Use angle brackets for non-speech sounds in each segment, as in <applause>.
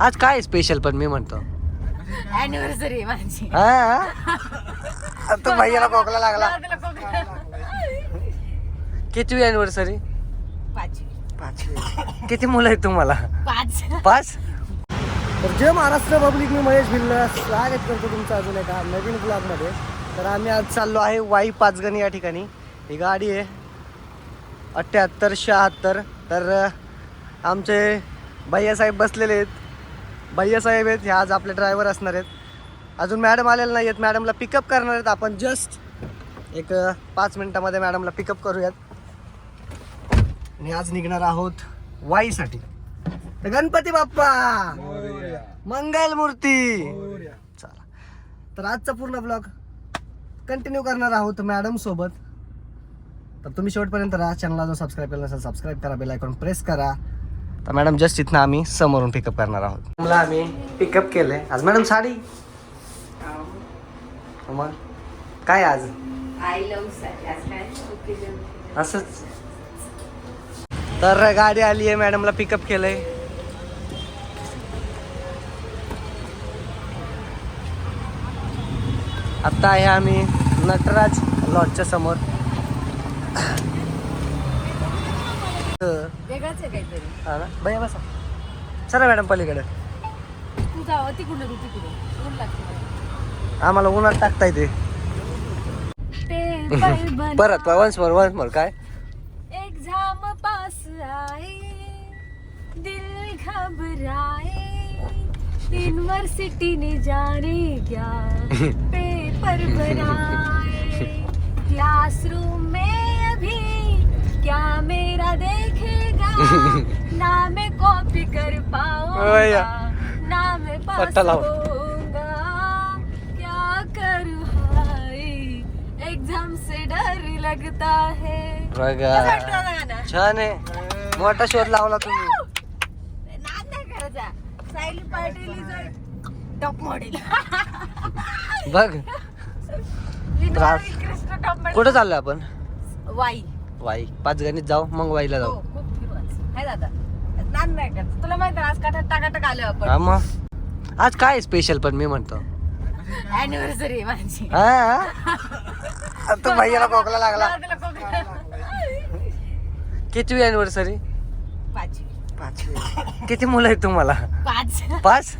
आज काय स्पेशल पण मी म्हणतो. अॅनिव्हर्सरी माझी. हा? तो भैयाला खोकला लागला. कितवी अॅनिव्हर्सरी पाचवी. पाचवी. किती मुलं आहेत तुम्हाला? पाच. पाच? तर जय महाराष्ट्र पब्लिक मी महेश भिल्ल. स्वागत करतो तुमचं अजून एका नवीन ब्लॉगमध्ये तर आम्ही आज चाललो आहे वाई पाचगणी या ठिकाणी. ही गाडी आहे. अठ्ठ्याहत्तर शहात्तर. तर आमचे भैयासाहेब बसलेले आहेत. भैयासाहेब आहेत हे आज आपले ड्रायव्हर असणार आहेत. अजून मॅडम आलेले नाही आहेत मॅडमला पिकअप करणार आहेत आपण. जस्ट एक पाच मिनटामध्ये मॅडमला पिकअप करूयात. आणि आज निघणार आहोत वाईसाठी. तर गणपती बाप्पा! मंगल मूर्ती! चला. तर आजचा पूर्ण ब्लॉग कंटिन्यू करणार आहोत मॅडम सोबत. तर तुम्ही शेवटपर्यंत राहा. चॅनलला जो सबस्क्राईब केला नसेल सबस्क्राईब करा. बेल आयकॉन प्रेस करा. तर मॅडम जस्ट इथनं आम्ही समोरून पिकअप करणार आहोत. मला आम्ही पिकअप केलंय. आज मॅडम साडी? मग काय आज? असंच. तर गाडी आली आहे मॅडमला पिकअप केलंय. आता आहे आम्ही नटराज लॉजच्या समोर. वेगळंच आहे काहीतरी. हा ना? भैया बसा. चला मॅडम पलीकडे. तू जावं तिकडून तू तिकडून. ऊन लागते आम्हाला उन्हात टाकता येते. ते <laughs> परत वन्स मोर वन्स मोर काय? एग्जाम पास आए दिल घबराए. यूनिवर्सिटी ने जाने क्या पेपर बनाए. क्लासरूम क्या मेरा देखेगा? <laughs> ना मैं कॉपी कर। पाऊंगा ना मैं पास। होऊंगा क्या करूँ हाय? एग्जाम से डर लगता है। बघा गाणं? छान आहे. मोठा शोध लावला तुम्ही. नाद नाही करायचा Sayali Patil is a top model बघ. <laughs> त्रास. कुठं चाललोय आपण? वाई. वाई पाच गणित जाऊ मग वाईला हो जाऊ खूप दादा. नाही करायचं तुला माहिती आहे आज काठात टाकाटाक आलो हा आपण मग? आज काय स्पेशल पण मी म्हणतो. अॅनिव्हर्सरी माझी. हा? तो <laughs> भैयाला खोकला लागला. तुला कोकण- कितवी अॅनिव्हर्सरी पाचवी. पाचवी. किती मुलं आहेत तुम्हाला? पाच. पाच?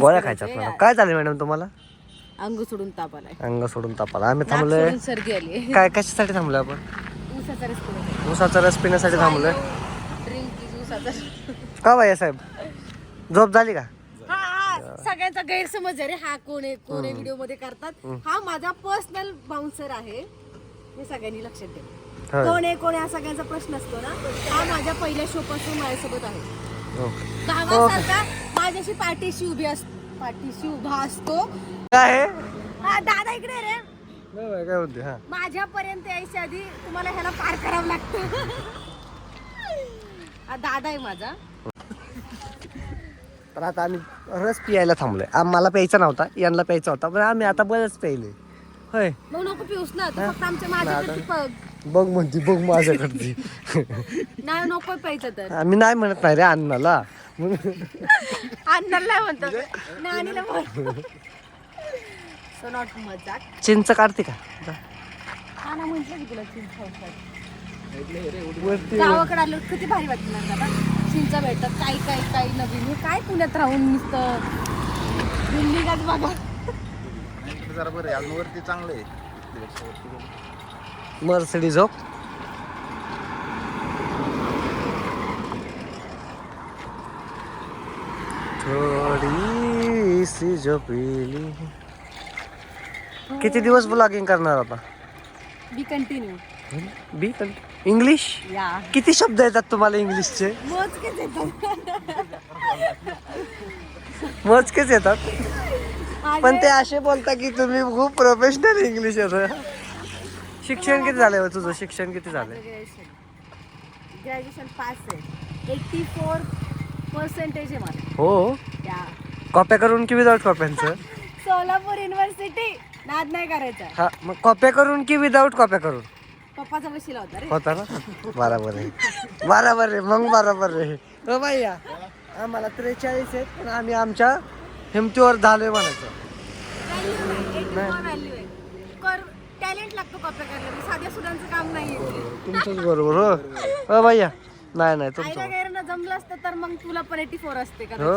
गोळ्या. खायच्यात मॅडम काय चालेल मॅडम तुम्हाला? अंग सोडून ताप आलाय अंग सोडून तापाला आम्ही नाक थांबलोय. सोडून सर्दी आली. काय कशासाठी थांबलोय आपण? ऊसाचा रस पुढे ऊसाचा रस पिण्यासाठी थांबलोय. ड्रिंक ऊसाचा का भैया साहेब? झोप झाली का? हा हा. सगळ्यांचा गैरसमज आहे रे. हा कोण आहे कोण आहे व्हिडिओमध्ये करतात. हा माझा पर्सनल बाउन्सर आहे. हे सगळ्यांनी लक्षात ठेवा होय. कोण आहे कोण आहे हा सगळ्यांचा प्रश्न असतो ना. हा माझ्या पहिल्या शो पासून माझ्यासोबत आहे. हो. भावासारखा माझ्याशी पाठीशी उभी अस पाठीशी उभा असतो. काय आहे? हा दादा इकडे रे. काय बाई, काय म्हणते हा. माझ्यापर्यंत यायच्या आधी तुम्हाला ह्याला पार करावं लागतं. हा दादा आहे माझा. तर आता आम्ही रस पियायला थांबलोय. आम्हाला प्यायचा नव्हता यांना प्यायचा होता पण आम्ही आता बरंच प्यायले होय. मग नको पिऊस ना तू फक्त आमच्या माझ्याकडची बघ बघ म्हणते बघ माझ्याकडची. नाही नको प्यायचं तर. आम्ही नाही म्हणत नाही रे अण्णाला मग अन्नाला नाही म्हणतो. नानीला बोल सो नॉट मजाक. चिंच काढते का? हा ना म्हटलं की तुला चिंच खाऊसाठी. वरती गावाकडे आलो किती भारी वाटतं ना दादा चिंचा भेटतात काही काही काही नवीन हे काय पुण्यात राहून नुसतं? दिल्लीलाच बघा. जरा बरं आहे अजून वरती चांगलं आहे. त्यापेक्षा वरती सी झोपली किती दिवस ब्लॉगिंग करणार आता बी कंटिन्यू बी इंग्लिश या किती शब्द येतात तुम्हाला इंग्लिशचे मोजकेच येतात मोजकेच येतात पण ते असे बोलता की तुम्ही खूप प्रोफेशनल इंग्लिश येतं शिक्षण किती झालंय हो तुझं? शिक्षण किती झालंय? ग्रॅज्युएशन पास आहे. एटी फोर पर्सेंटेज आहे मला. हो? कॉप्या करून की विदाऊट कॉप्यांचं सोलापूर युनिव्हर्सिटी नाद नाही करायचा. हा मग कॉप्या करून की विदाऊट कॉप्या करून? पप्पाचा होता रे. होता ना? बराबर आहे. बराबर आहे मग बराबर आहे. हो भैया आम्हाला त्रेचाळीस आहेत पण आम्ही आमच्या हिमतीवर झालोय म्हणायचं. टॅलेंट लागतो कॉप्या करायला. साध्या सुधांचं काम नाही तुमचंच बरोबर हो. हो भैया. नाही नाही तुमचं गैरना जमलं असतं तर मग तुला पण एटी फोर असते का हो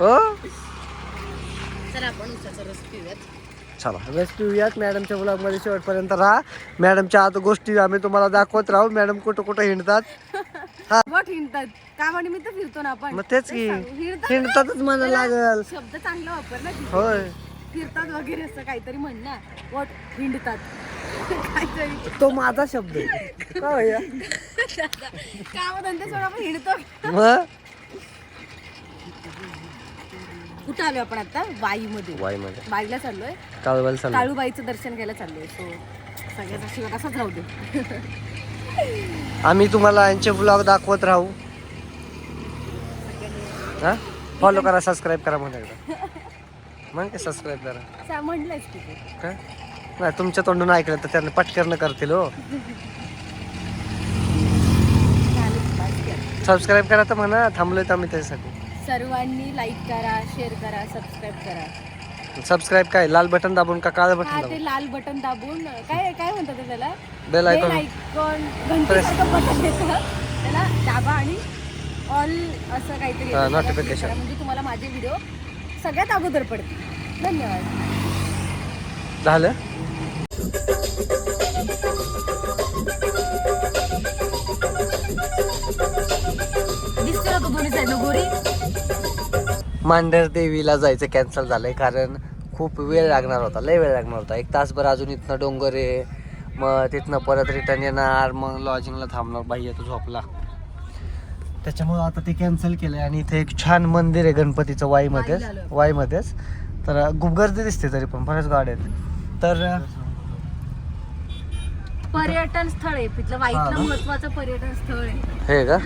हो? चला आपण उसाचा रस पिऊयात. चला बेस्ट पिऊयात. मॅडमच्या ब्लॉगमध्ये शेवटपर्यंत राहा. मॅडमच्या आता गोष्टी आम्ही तुम्हाला दाखवत राहू. मॅडम कुठं कुठं हिंडतात? वट हिंडतात. कामानिमित्त फिरतो ना आपण. मग तेच की. सांग, हिंडतात हिंडतातच म्हणा लागल. शब्द चांगला वापर ना. होय. फिरतात वगैरे असं काहीतरी म्हण ना वट हिंडतात. तो माझा शब्द आहे. का भैया? काम धंदे सोडून आपण हिंडतो मग? कुठं आलो आपण आता? वाईमध्ये वाईमध्ये वाईला चाललोय. काळवाल चालू काळूबाईचं दर्शन घ्यायला चाललोय. सो सगळ्याचा शिवाय असाच राहू दे. आम्ही तुम्हाला यांचे ब्लॉग दाखवत राहू. हा? फॉलो करा सबस्क्राईब करा म्हणा एकदा. मग काय सबस्क्राईब करा. की तू. काय नाही तुमच्या तोंडून ऐकलं तर त्यांना पटकन करतील हो. सबस्क्राईब करा तर म्हणा थांबलोय तर आम्ही त्याच्यासाठी. सर्वांनी लाईक करा शेअर करा सबस्क्राईब करा. सबस्क्राईब काय? लाल बटन दाबून का काळं बटन हा दाबून? ते लाल बटन दाबून. काय काय म्हणतात ते त्याला? बेल बेल आयकॉन आयकॉन घंटीसारखं बटन येतं. त्याला दाबा आणि ऑल असं काहीतरी येतं. हा, त्याला notification. click करा. म्हणजे तुम्हाला माझे व्हिडिओ सगळ्यात अगोदर पडतील. धन्यवाद. झालं? मांढर देवीला जायचं कॅन्सल झालंय कारण खूप वेळ लागणार होता लय वेळ लागणार होता. एक तासभर अजून इथनं डोंगर आहे मग तिथनं परत रिटर्न येणार मग लॉजिंगला थांबणार. बाई तो झोपला. त्याच्यामुळं आता ते कॅन्सल केलंय आणि इथे एक छान मंदिर आहे गणपतीचं वाईमध्येच. वाईमध्येच. तर खूप गर्दी दिसते तरी पण बऱ्याच गाड्या आहेत. तर पर्यटन स्थळ आहे. तिथलं हा वाईटलं ना? महत्वाचं पर्यटन स्थळ आहे. हे का?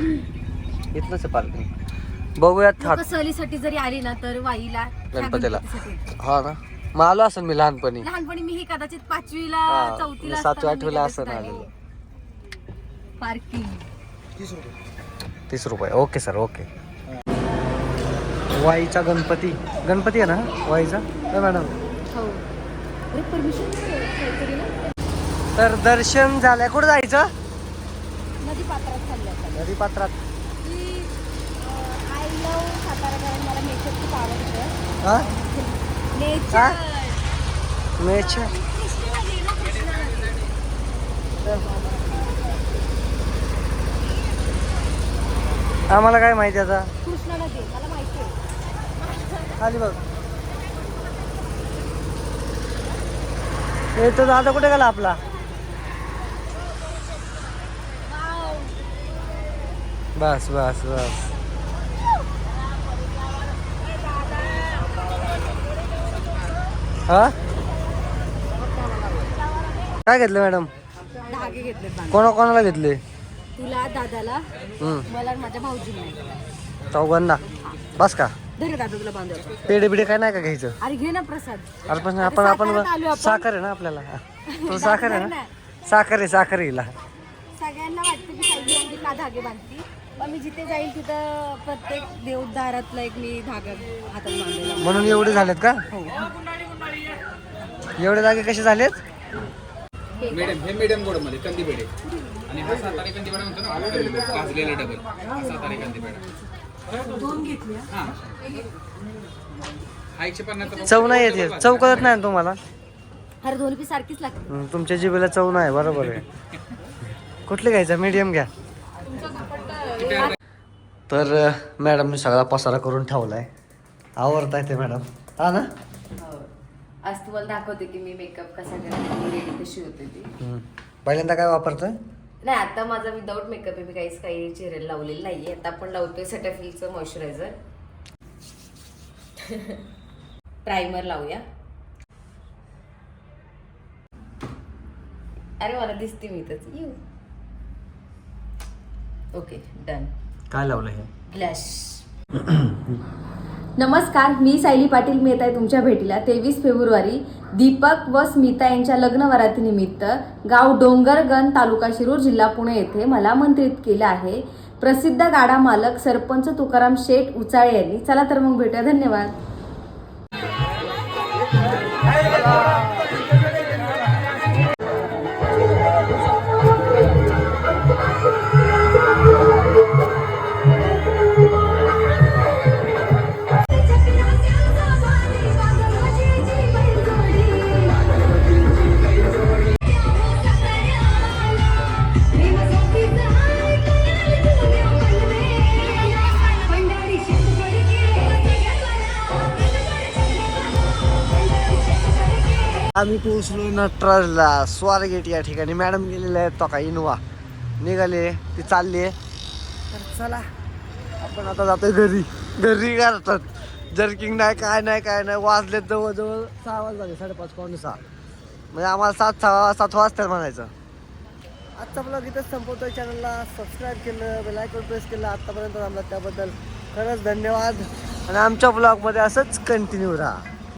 इथलंच आहे पार्किंग बघूयात हा लोक सहलीसाठी जरी आली ना तर वाईला ह्या गणपतीला. गणपतीसाठी येतात. हा ना? मग आलो असेल मी लहानपणी. लहानपणी मी ही कदाचित पाचवीला हा, चौथीला मी सातवी, आठवीला असताना कदाचित आलेली. पार्किंग तीस रुपये. ओके सर ओके वाईचा गणपती. गणपती आहे ना वाईचा? मॅडम. हो. अरे परमिशन काहीतरी ना? तर दर्शन झालंय. कुठं जायचं? नदी पात्रात चाललं आता. नदी पात्रात. की आय लव सातारा कारण मला नेचर खूप आवडतं. हा? नेचर मेच आम्हाला काय माहिती आता? कृष्णा नदी मला माहिती आहे. खाली बघ. हे तो दादा कुठे गेला आपला? बस बस बस. हा? काय घेतलं मॅडम? धागे घेतले. कोणा कोणाला घेतले? तुला दादाला हम्म, मला आणि माझ्या भाऊजींना चौघांना. बस का? धर दादा तुला बांधव पेढे बिडे काय नाही का घ्यायचं? अरे घे ना प्रसाद. अरे पण आपण आपण साताऱ्यात आलोय आपण. साखर आहे ना आपल्याला. <laughs> साखर आहे ना. साखर आहे साखर येईल सगळ्यांना वाटतं की साईड एवढी का धागे बांधती? पण मी जिथे जाईल तिथं प्रत्येक देवदारातला एक मी धागा हातात बांधलेला म्हणून एवढे झालेत का? हो. एवढे जागे कसे झालेत? मिडियम हे मिडियम गोडमध्ये कंदी पेढे. आणि हा सातारी कंदी पेढा म्हणतो ना कंदी पेढा, भाजलेला डबल हा सातारी कंदी पेढा. दोन घेतले हा. हा एकशे पन्नासचा चव नाही येते चव कळत नाही ना तुम्हाला? अरे दोन्ही पी सारखीच लागते. तुमच्या जिभेला चव नाही बरोबर आहे. कुठले घ्यायचं? मीडियम घ्या. तर मॅडमने सगळा पसारा करून ठेवलाय. आवडता येते मॅडम. हा ना? आज तुम्हाला दाखवते की मी मेकअप कसा करते रेडी कशी होते ती. पहिल्यांदा काय वापरतोय? नाही आता माझा विदाऊट मेकअप आहे मी काहीच काही चेहऱ्याला लावलेलं नाहीये. आता आपण लावतोय सेटाफिलचं मॉइश्चरायझर प्रायमर लावूया. अरे मला दिसते मी तर येऊ. ओके डन काय लावलं हे? ग्लॅश <clears throat> नमस्कार मी सायली पाटील. मी येत आहे तुमच्या भेटीला. तेवीस फेब्रुवारी दीपक व स्मिता यांच्या लग्न वरातीनिमित्त गाव डोंगरगण तालुका शिरूर जिल्हा पुणे येथे मला आमंत्रित केलं आहे. प्रसिद्ध गाडा मालक सरपंच तुकाराम शेठ उचाळे यांनी. चला तर मग भेटूया. धन्यवाद. आम्ही पोहोचलो नटराजला स्वारगेट या ठिकाणी. मॅडम गेलेले आहेत तो का इनोवा. निघाले ती चालली. आहे तर चला आपण आता जातोय घरी. घरी करतात. जर्किंग नाही काय नाही काय नाही. वाजले जवळजवळ सहा वाजले साडेपाच पावणे सहा. म्हणजे आम्हाला सात सहा सात वाजता म्हणायचं. आजचा ब्लॉग इथंच संपवतोय. चॅनलला सबस्क्राईब केलं बेलायकॉन प्रेस केलं. आत्तापर्यंत आम्हाला त्याबद्दल खरंच धन्यवाद. आणि आमच्या ब्लॉगमध्ये असंच कंटिन्यू राहा.